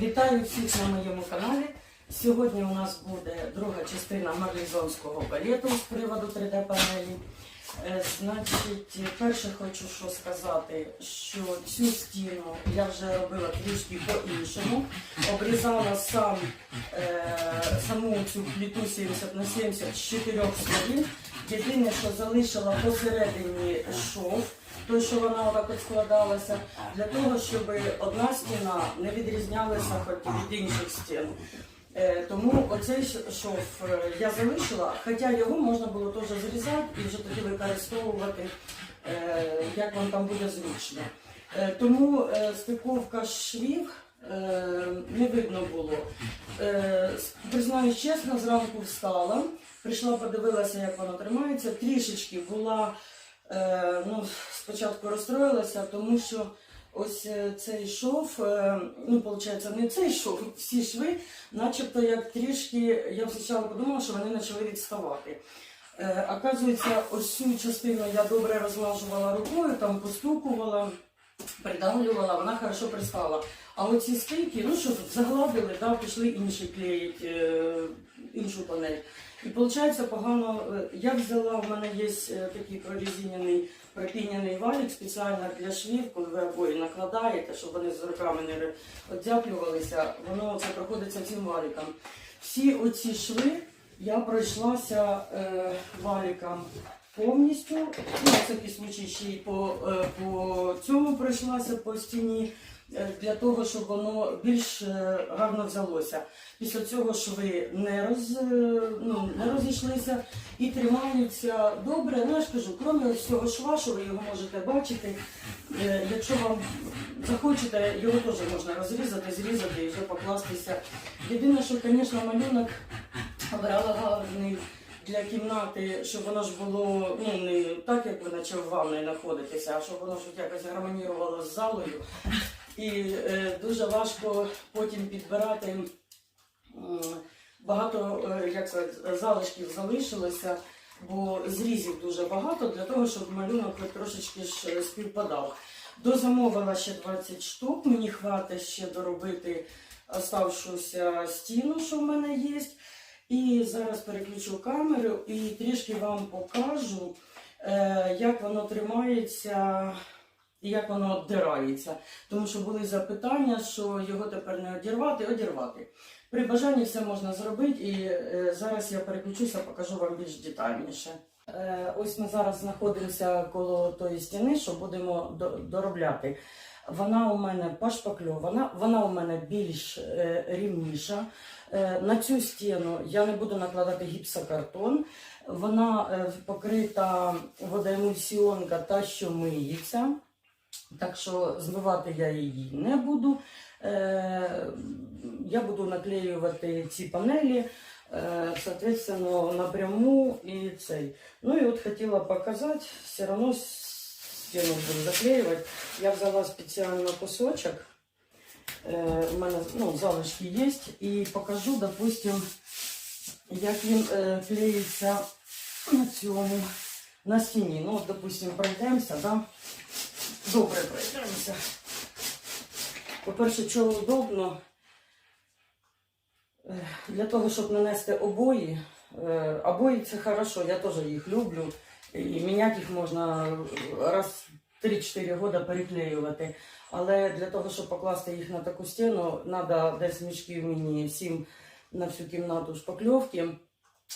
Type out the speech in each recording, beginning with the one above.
Вітаю всіх на моєму каналі. Сьогодні у нас буде друга частина марлізонського балету з приводу 3D-панелі. Е, Значить, перше хочу що сказати, що цю стіну я вже робила трішки по-іншому. Обрізала сам, е, саму цю пліту 70 на 70 з чотирьох сторін. Єдине, що залишила посередині шов, той, що вона отак от складалася, для того, щоб одна стіна не відрізнялася від інших стін. Е, Тому оцей шов е, я залишила, хоча його можна було теж зрізати і вже тоді використовувати, е, як вам там буде зручно. Тому стиковка швів не видно було. Е, Признаюсь чесно, зранку встала, прийшла, подивилася, як воно тримається. Трішечки була, е, ну, спочатку розстроїлася, тому що ось е, цей шов, е, ну, виходить, не цей шов, всі шви, начебто як трішки, я спочатку подумала, що вони почали відставати. Е, оказується, ось цю частину я добре розлажувала рукою, там постукувала, придавлювала, вона хорошо пристала. А оці стійки, ну що загладили, да, пішли інші клеїть е, іншу панель. І виходить погано. е, Я взяла, у мене є е, такий прорезинений пропіняний валік спеціально для швів, коли ви обої накладаєте, щоб вони з руками не оддяплювалися, воно це проходиться цим валіком. Всі оці шви я пройшлася е, валіком повністю. Ну, на всякий случай ще й по, е, по цьому пройшлася по стіні е, для того, щоб воно більш е, гарно взялося. Після цього шви не, роз, ну, не розійшлися і тримаються добре. Ну я ж кажу, крім цього шва, що ви його можете бачити. Якщо вам захочете, його теж можна розрізати, зрізати і вже покластися. Єдине, що, звісно, малюнок обрала гарний для кімнати, щоб воно ж було ну, не так, як ви наче в ванної знаходитеся, а щоб воно ж якось гармонірувало з залою. І е, дуже важко потім підбирати. м, Багато е, як сказати, залишків залишилося, бо зрізів дуже багато для того, щоб малюнок трошечки ж е, співпадав. Дозамовила ще 20 штук, мені хватить ще доробити оставшуюся стіну, що в мене є. І зараз переключу камеру і трішки вам покажу, е, як воно тримається і як воно обдирається. Тому що були запитання, що його тепер не одірвати, одірвати. При бажанні все можна зробити, і е, зараз я переключуся, покажу вам більш детальніше. Е, ось ми зараз знаходимося коло тої стіни, що будемо доробляти. Вона у мене пошпакльована, вона у мене більш рівніша. Е, на цю стіну я не буду накладати гіпсокартон. Вона е, покрита водоемульсіонка та що миється. Так що змивати я її не буду. Е, я буду наклеювати ці панелі, соответственно, напряму і цей. Ну і от хотіла показати, все одно стіну буду заклеювати. Я взяла спеціально кусочок. Е, у мене ну, залишки є. І покажу, допустим, як він е, клеїться на цьому, на стіні. Ну, от, допустим, пройдемося, да? Добре пройдемося. По-перше, чого удобно, е, для того, щоб нанести обої. Обої це хорошо, я теж їх люблю. І міняти їх можна раз 3-4 роки переклеювати. Але для того, щоб покласти їх на таку стіну, треба десь мішків мені 7 на всю кімнату шпакльовки,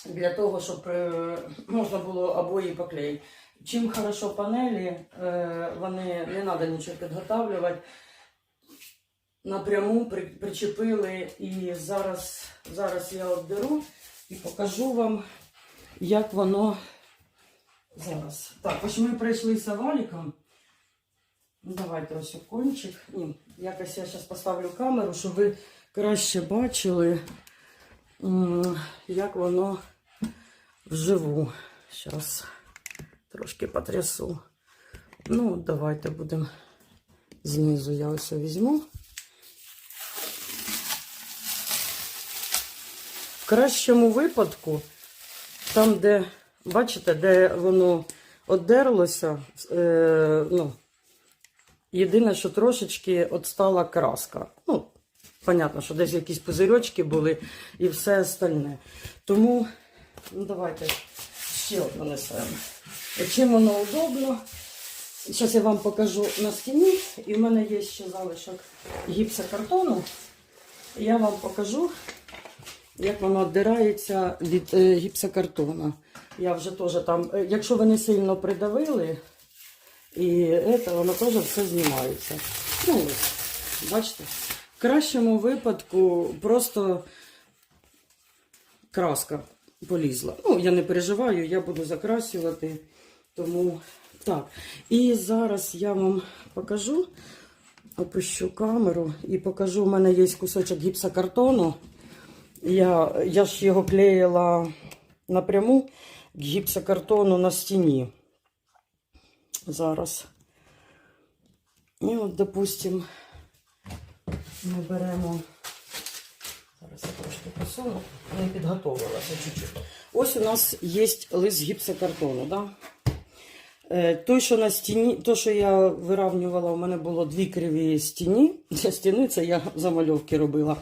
для того, щоб е, можна було обої поклеїти. Чим хорошо панелі, е, вони не треба нічого підготавлювати. Напряму при- причепили і зараз, зараз я обдеру і покажу вам, як воно зараз. Так, ось ми пройшлися валіком. Ну, Давайте ось кончик. Ні, якось я зараз поставлю камеру, щоб ви краще бачили, як воно вживу. Зараз трошки потрясу. Ну, давайте будемо знизу. Я ось візьму. В кращому випадку, там, де, бачите, де воно оддерлося, е, ну, Єдине, що трошечки отстала краска. Ну, понятно, що десь якісь пузирьочки були і все остальне. Тому, ну давайте ще одну несемо. Чим воно удобно. Зараз я вам покажу на стіні, і в мене є ще залишок гіпсокартону. Я вам покажу, як воно віддирається від е, гіпсокартона. Я вже теж там, е, якщо ви не сильно придавили, і це, воно теж все знімається. Ну, бачите? В кращому випадку просто краска полізла. Ну, я не переживаю, я буду закрасювати. Тому так. І зараз я вам покажу, опущу камеру і покажу. У мене є кусочок гіпсокартону. Я, я ж його клеїла напряму гіпсокартону на стіні. Зараз. І от, допустим, ми беремо. Зараз я трошки посуну, не підготовилася чуть-чуть. Ось у нас є лист гіпсокартону. Да? Е, Той, що на стіні, то, що я виравнювала, у мене було дві криві стіні. Стіни це я замальовки робила.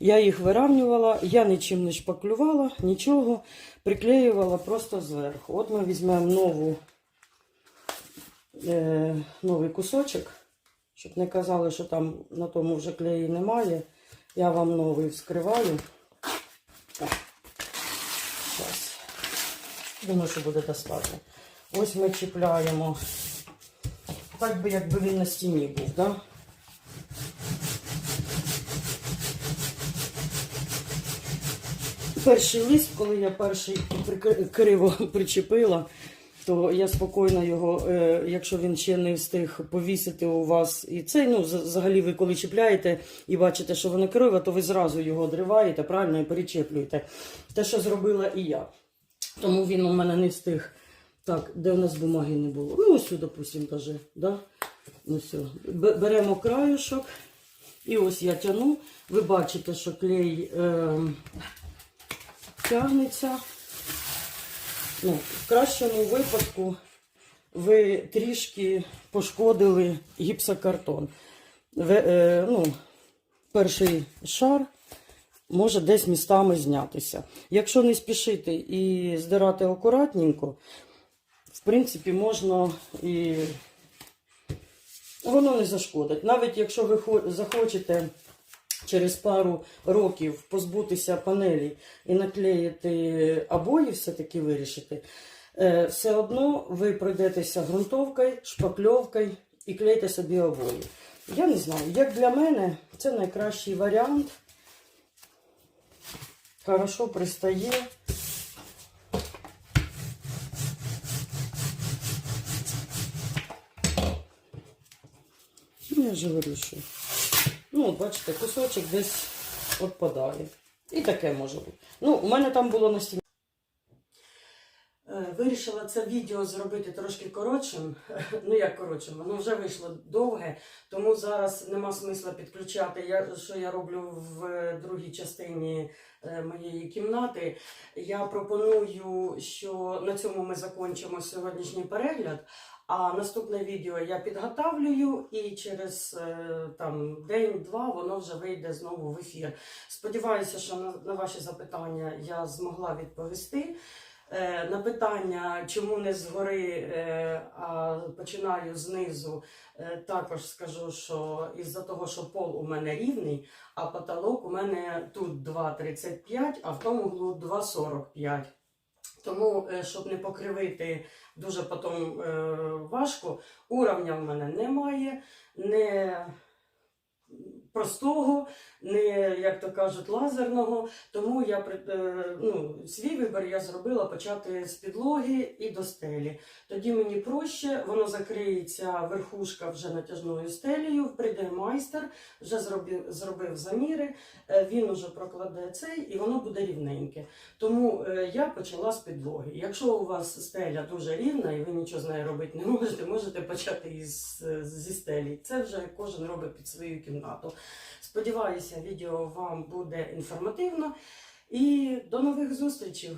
Я їх виравнювала, я нічим не шпаклювала, нічого, приклеювала просто зверху. От ми візьмемо нову, е, новий кусочок, щоб не казали, що там на тому вже клеї немає. Я вам новий вскриваю. Так. Зараз. Думаю, що буде достатньо. Ось ми чіпляємо. Так би, якби він на стіні був, да? Перший лист, коли я перший криво причепила, то я спокійно його, е, якщо він ще не встиг повісити у вас, і цей, ну, взагалі ви коли чіпляєте і бачите, що воно криво, то ви зразу його дриваєте, правильно, і перечеплюєте. Те, що зробила і я. Тому він у мене не встиг. Так, де у нас бумаги не було? Ну, ось, допустимо, даже, да? Ну, все. Б- Беремо краюшок. І ось я тяну. Ви бачите, що клей е, тягнеться. Ну, в кращому випадку ви трішки пошкодили гіпсокартон. Ви, е, ну, перший шар може десь містами знятися. Якщо не спішити і здирати акуратненько, в принципі, можна і воно не зашкодить. Навіть якщо ви захочете через пару років позбутися панелі і наклеїти обої, все-таки вирішити, е, все одно ви пройдетеся ґрунтовкою, шпакльовкою і клеїте собі обої. Я не знаю, як для мене це найкращий варіант. Хорошо пристає. Ну, я ж говорю, що. Ну, бачите, кусочок десь відпадає. І таке може бути. Ну, у мене там було на стіні. Е, Вирішила це відео зробити трошки коротшим. Ну як коротшим, воно вже вийшло довге, тому зараз нема смисла підключати, я, що я роблю в е, другій частині е, моєї кімнати. Я пропоную, що на цьому ми закінчимо сьогоднішній перегляд. А наступне відео я підготавлюю і через день-два воно вже вийде знову в ефір. Сподіваюся, що на, на ваші запитання я змогла відповісти. Е, На питання, чому не згори, е, а починаю знизу, е, також скажу, що із-за того, що пол у мене рівний, а потолок у мене тут 2,35, а в тому углу 2,45. Тому, щоб не покривити дуже потім важко, уровня в мене немає, не простого, не, як то кажуть, лазерного. Тому я е, ну, свій вибір я зробила почати з підлоги і до стелі. Тоді мені проще, воно закриється верхушка вже натяжною стелею, прийде майстер, вже зробив, зробив заміри, е, він уже прокладе цей і воно буде рівненьке. Тому е, я почала з підлоги. Якщо у вас стеля дуже рівна і ви нічого з нею робити не можете, можете почати із, зі стелі. Це вже кожен робить під свою кімнату. Сподіваюся, відео вам буде інформативно. І до нових зустрічей!